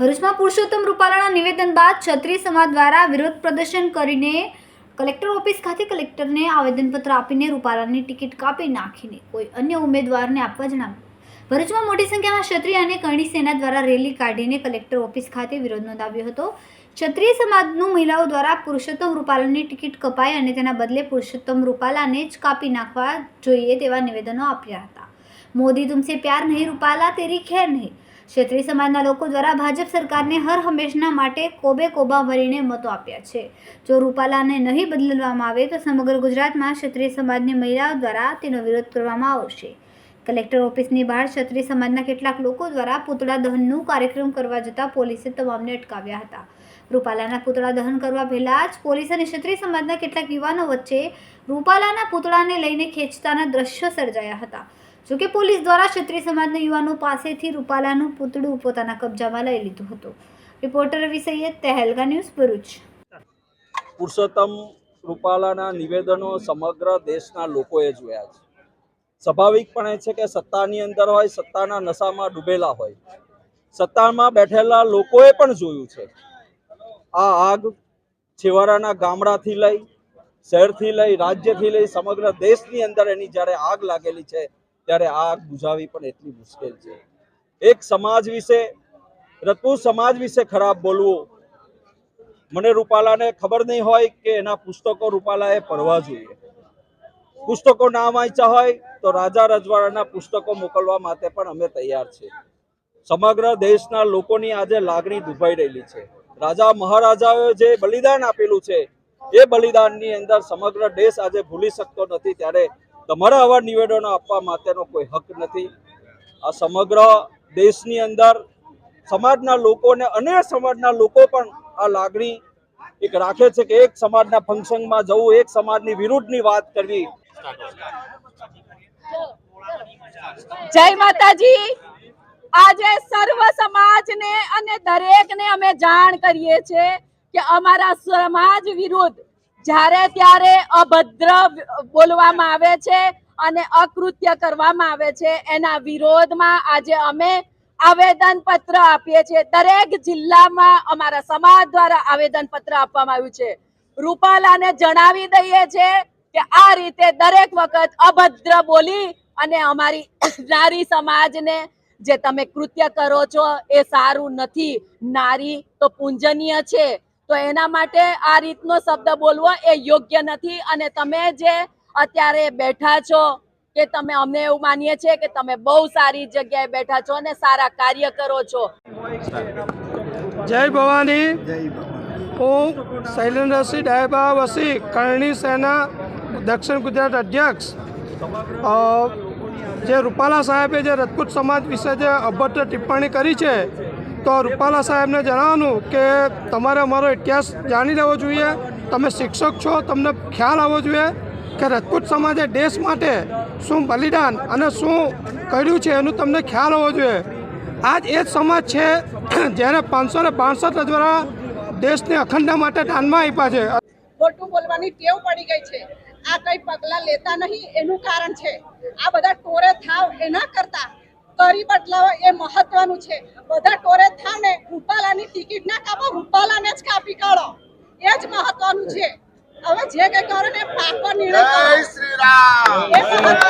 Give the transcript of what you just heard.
ભરૂચમાં પુરુષોત્તમ રૂપાલાના નિવેદન બાદ ક્ષત્રિય સમાજ દ્વારા વિરોધ પ્રદર્શન કરીને કલેક્ટર ઓફિસ ખાતે કલેક્ટરને આવેદનપત્ર આપીને રૂપાલાની ટિકિટ કાપી નાખીને કોઈ અન્ય ઉમેદવારને આપવા જણાવ્યું. ભરૂચમાં મોટી સંખ્યામાં ક્ષત્રિય અને કરણી સેના દ્વારા રેલી કાઢીને કલેક્ટર ઓફિસ ખાતે વિરોધ નોંધાવ્યો હતો. ક્ષત્રિય સમાજનું મહિલાઓ દ્વારા પુરુષોત્તમ રૂપાલાની ટિકિટ કપાય અને તેના બદલે પુરુષોત્તમ રૂપાલાને જ કાપી નાખવા જોઈએ તેવા નિવેદનો આપ્યા હતા. મોદી તુમસે પ્યાર નહીં રૂપાલા, તેરી ખેર નહીં. ક્ષત્રિય સમાજના લોકો દ્વારા ભાજપ સરકારને હર હંમેશના માટે કોબે કોબા ભરીને મતો આપ્યા છે. જો રૂપાલાને નહીં બદલવામાં આવે તો સમગ્ર ગુજરાતમાં ક્ષત્રિય સમાજની મહિલાઓ દ્વારા તેનો વિરોધ કરવામાં આવશે. કલેક્ટર ઓફિસની બહાર ક્ષત્રિય સમાજના કેટલાક લોકો દ્વારા પૂતળા દહનનું કાર્યક્રમ કરવા જતાં પોલીસે તમામને અટકાવ્યા હતા. રૂપાલાના પૂતળા દહન કરવા પહેલાં જ પોલીસ અને ક્ષત્રિય સમાજના કેટલાક યુવાનો વચ્ચે રૂપાલાના પૂતળાને લઈને ખેંચતાના દ્રશ્યો સર્જાયા હતા. જોકે પોલીસ દ્વારા ક્ષત્રિય સમાજના યુવાનો પાસેથી રૂપાલાનું પૂતળું પોતાના કબજામાં લઈ લીધું હતું. Reporter Ravi Saiyed Tehelka news Bharuch. Purushottam રૂપાલાના નિવેદનો સમગ્ર દેશના લોકોએ જોયા છે. સ્વાભાવિકપણે છે કે સત્તાની અંદર હોય, સત્તાના નશામાં ડૂબેલા હોય. સત્તામાં બેઠેલા લોકોએ પણ જોયું છે. આ આગ છેવાડાના ગામડાથી લઈ, શહેરથી લઈ, રાજ્યથી લઈ સમગ્ર દેશની અંદર એની જ્યારે આગ લાગેલી છે ત્યારે આગ બુઝાવી પણ એટલી મુશ્કેલ છે. એક સમાજ વિશે રજપૂત સમાજ વિશે ખરાબ બોલવું, મને રૂપાલાને ખબર નહીં હોય કે એના પુસ્તકો રૂપાલાએ પડવા જોઈએ. પુસ્તકો ના વાંચ્યા હોય તો રાજા રજવાડાના પુસ્તકો મોકલવા માટે પણ અમે તૈયાર છીએ સમગ્ર દેશના લોકોની આજે લાગણી દુભાઈ રહેલી છે. રાજા મહારાજાઓએ જે બલિદાન આપેલું છે, એ બલિદાનની અંદર સમગ્ર દેશ આજે ભૂલી શકતો નથી. ત્યારે તમારા આવા નિવેદનો આપવા માટેનો કોઈ હક નથી. આ સમગ્ર દેશની અંદર સમાજના લોકોને અન્ય સમાજના લોકો પણ આ લાગણી એક રાખે છે કે એક સમાજના ફંક્શનમાં જવું, એક સમાજની વિરુદ્ધની વાત કરવી. જય માતાજી. આજે સર્વ સમાજને અને દરેકને અમે જાણ કરીએ છીએ કે અમારા સમાજ વિરુદ્ધ જ્યારે ત્યારે અભદ્ર બોલવામાં આવે છે અને અકૃત્ય કરવામાં આવે છે, એના વિરોધમાં આજે અમે આવેદન પત્ર આપીએ છીએ. દરેક જિલ્લામાં અમારા સમાજ દ્વારા આવેદન પત્ર આપવામાં આવ્યું છે. રૂપાલાને જણાવી દઈએ છે કે આ રીતે દરેક વખત અભદ્ર બોલી અને અમારી નારી સમાજને જે તમે કૃત્ય કરો છો એ સારું નથી. નારી તો પૂંજનીય છે. તો એના માટે આ રીતનો શબ્દ બોલવો એ યોગ્ય નથી. અને તમે જે અત્યારે બેઠા છો કે તમે અમને એવું માનીએ છીએ કે તમે બહુ સારી જગ્યાએ બેઠા છો અને સારા કાર્ય કરો છો. જય ભવાની. હું શૈલેન્દ્રસિંહ ડાયબા વસી કરણી સેના દક્ષિણ ગુજરાત અધ્યક્ષ. જે રૂપાલા સાહેબે જે રજપૂત સમાજ વિશે જે અભદ્ર ટિપ્પણી કરી છે તો રૂપાલા સાહેબને જણાવવાનું કે તમારે અમારો ઇતિહાસ જાણી લેવો જોઈએ, તમે શિક્ષક છો, તમને ખ્યાલ આવવો જોઈએ કે રજપૂત સમાજે દેશ માટે શું બલિદાન અને શું કર્યું છે એનું તમને ખ્યાલ હોવો જોઈએ. આજ એ જ સમાજ છે જ્યારે પાંચસો ને બાસઠ દ્વારા દેશને અખંડ માટે દાનમાં આપ્યા છે. ખોટું બોલવાની ટેવ પડી ગઈ છે. આ કઈ પગલા લેતા નહીં, એનું કારણ છે. આ બધા ટોરે થાવ એના કરતા કરી બદલાવો એ મહત્વનું છે. બધા ટોરે થાને રૂપાલાની ટિકિટ ના કાપો રૂપાલાને જ કાપી કાઢો. એ જ મહત્વનું છે. હવે જે કઈ કરો ને પાકો નિર્ણય. એ મહત્વ